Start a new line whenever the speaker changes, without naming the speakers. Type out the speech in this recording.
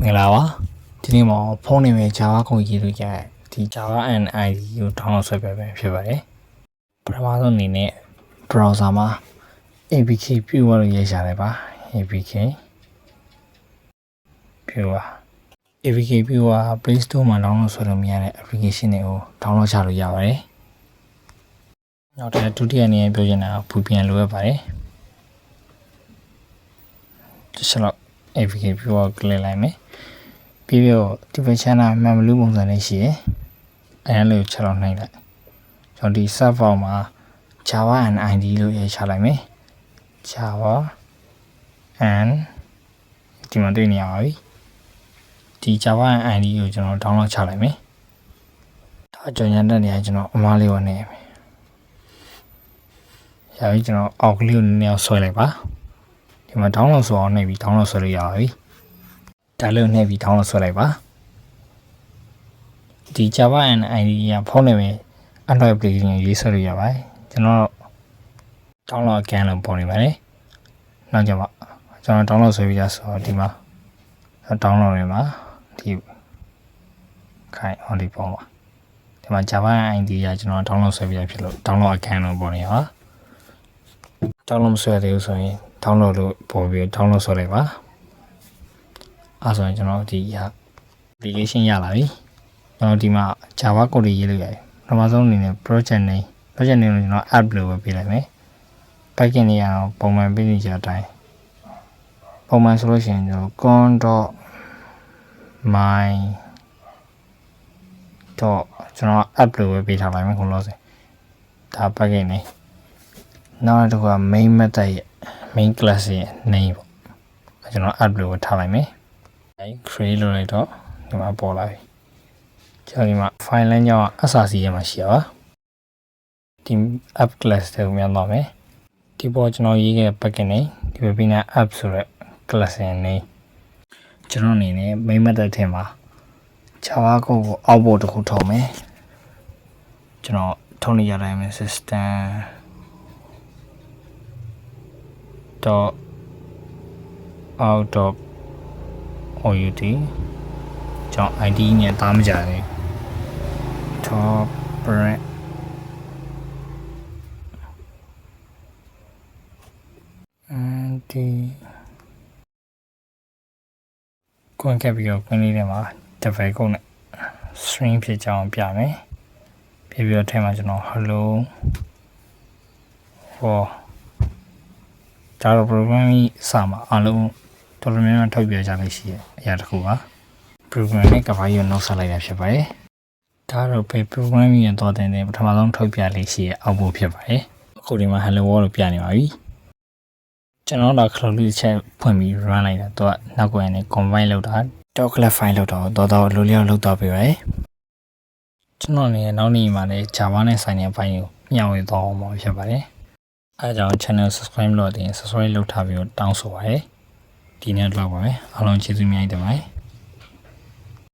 မင်္ဂလာပါဒီနေ့မှာဖုန်းနေ में Java ကိုရေးလို့ရတဲ့ဒီ Java and ID ကို download ဆွဲပြပဲဖြစ်ပါတယ်ပထမဆုံးအနေနဲ့ browser မှာ APK ပြုတ်ရလို့ရရှာတယ်ပါ APK ပြုတ်ပါ APK ပြုတ်ပါ Play Store မှာ download ဆွဲလို့မရတဲ့ application တွေကို download ချလို့ရပါတယ်နောက်တစ်ဒုတိယအနေနဲ့ပြောချင်တာက VPN လိုရပါတယ်တစ်ချက်တော့ APK ပြုတ်ပါ click လိုက်မယ် ပြီးတော့ဒီဘက် channel မှန်ဘလူးပုံစံလေးရှိရယ်အဲလိုချက်တော့နှိမ့်လိုက်ကျွန်တော်ဒီ server မှာ Java and ID လို့ရေးချလိုက်မယ် Java and ဒီမှာတွေ့နေရပါပြီဒီ Java and ID ကိုကျွန်တော် download ချလိုက်မယ်ဒါကြောင့်ညတဲ့နေရာကျွန်တော်အမားလေးဝင်နေမယ်ရပြီကျွန်တော်အောက်ကလေးကိုနည်းနည်းဆွဲလိုက်ပါဒီမှာ download ဆိုအောင်နှိပ်ပြီး download ဆွဲလို့ရပါပြီ ဒါလေးကိုနှိပ်ပြီး download ဆွဲလိုက်ပါဒီ Java and ID ကဖုန်းနဲ့ပဲ Android application ကိုရေးဆွဲလို့ရပါတယ်ကျွန်တော် download again လို့ပေါ်နေပါတယ်နောက်ကြပါကျွန်တော် download ဆွဲပြီးရဆိုတော့ဒီမှာ download တွေမှာဒီခိုင် on ဒီပေါ်မှာဒီမှာ Java and ID ကကျွန်တော် download ဆွဲပြီးရဖြစ်လို့ download again လို့ပေါ်နေပါ download မဆွဲသေးဘူးဆိုရင် download လို့ပေါ်ပြီး download ဆွဲလိုက်ပါ အဲဆိုရင်ကျွန်တော်ဒီဟာ application ရလာပြီကျွန်တော်ဒီမှာ Java code တွေရေးလို့ရတယ်ပထမဆုံးအနေနဲ့ project name project name ကိုကျွန်တော် app လို့ပဲပေးလိုက်မယ် package နေရာတော့ပုံမှန်ပေးနေကြတဲ့အတိုင်းပုံမှန်ဆိုလို့ရှိရင်ကျွန်တော် con.my တော့ကျွန်တော် app လို့ပဲပေးထားလိုက်မယ်ခုလို့ဆိုဒါ package နေနောက်တစ်ခုက main method ရဲ့ main class ရဲ့ name ပေါ့ကျွန်တော် app လို့ပဲထားလိုက်မယ် အဲ create လုပ်လိုက်တော့ဒီမှာပေါ်လာပြီကျွန်တော်ဒီမှာ file လမ်းကြောင်းက SRC ရဲ့မှာရှိရပါဒီ app class တွေကိုမြန်သွားမယ်ဒီပေါ်ကျွန်တော်ရေးခဲ့တဲ့ package နေဒီဘက်ပြီးနေ app ဆိုတဲ့ class ရဲ့နေကျွန်တော်အနေနဲ့ main method ထဲမှာ Java code ကို output တစ်ခုထုတ်မယ်ကျွန်တော်ထုတ်နေရတိုင်းမယ် system dot out dot OUT ကျွန်တော် ID နဲ့တားမကြဘူး top brand အန်ဒီကွန်ကပ်ပြီးတော့ကွင်းလေးထဲမှာ device ကုန်းနဲ့ string ဖြစ်ကြအောင်ပြမယ်ပြပြီးတော့ထဲမှာကျွန်တော် hello for ဒါတော့ program ကြီးစာမှာအလုံး တော်တော်များများထုတ်ပြကြလို့ရှိရဲ့အရာတစ်ခုပါ program နဲ့ကဘာကြီးကိုနှုတ်ဆက်လိုက်တာဖြစ်ပါတယ်ဒါတော့ပဲ program ကြီးရင်တော့တင်တယ်ပထမဆုံးထုတ်ပြလေးရှိရဲ့အောက်ဖို့ဖြစ်ပါတယ်အခုဒီမှာ hello world လို့ပြနေပါပြီကျွန်တော်တော့ cloud လေးချက်ဖွင့်ပြီး run လိုက်တာတော့နောက်ကိုရနေ combine လုပ်တာ document file လုပ်တော့တော့တော့လိုလျောက်လုပ်တော့ပြီပဲကျွန်တော်နေနောက်နေ့မှာလည်း Java နဲ့ဆိုင်တဲ့ file ကိုမျှဝေသွားအောင်ပါဖြစ်ပါတယ်အဲဒါကြောင့် channel subscribe လုပ်တဲ့ subscribe လုပ်ထားပြီးတော့တောင်းဆိုပါရစေ ဒီနေ့တော့ပါပဲအားလုံးကျေးဇူးများတင်ပါတယ်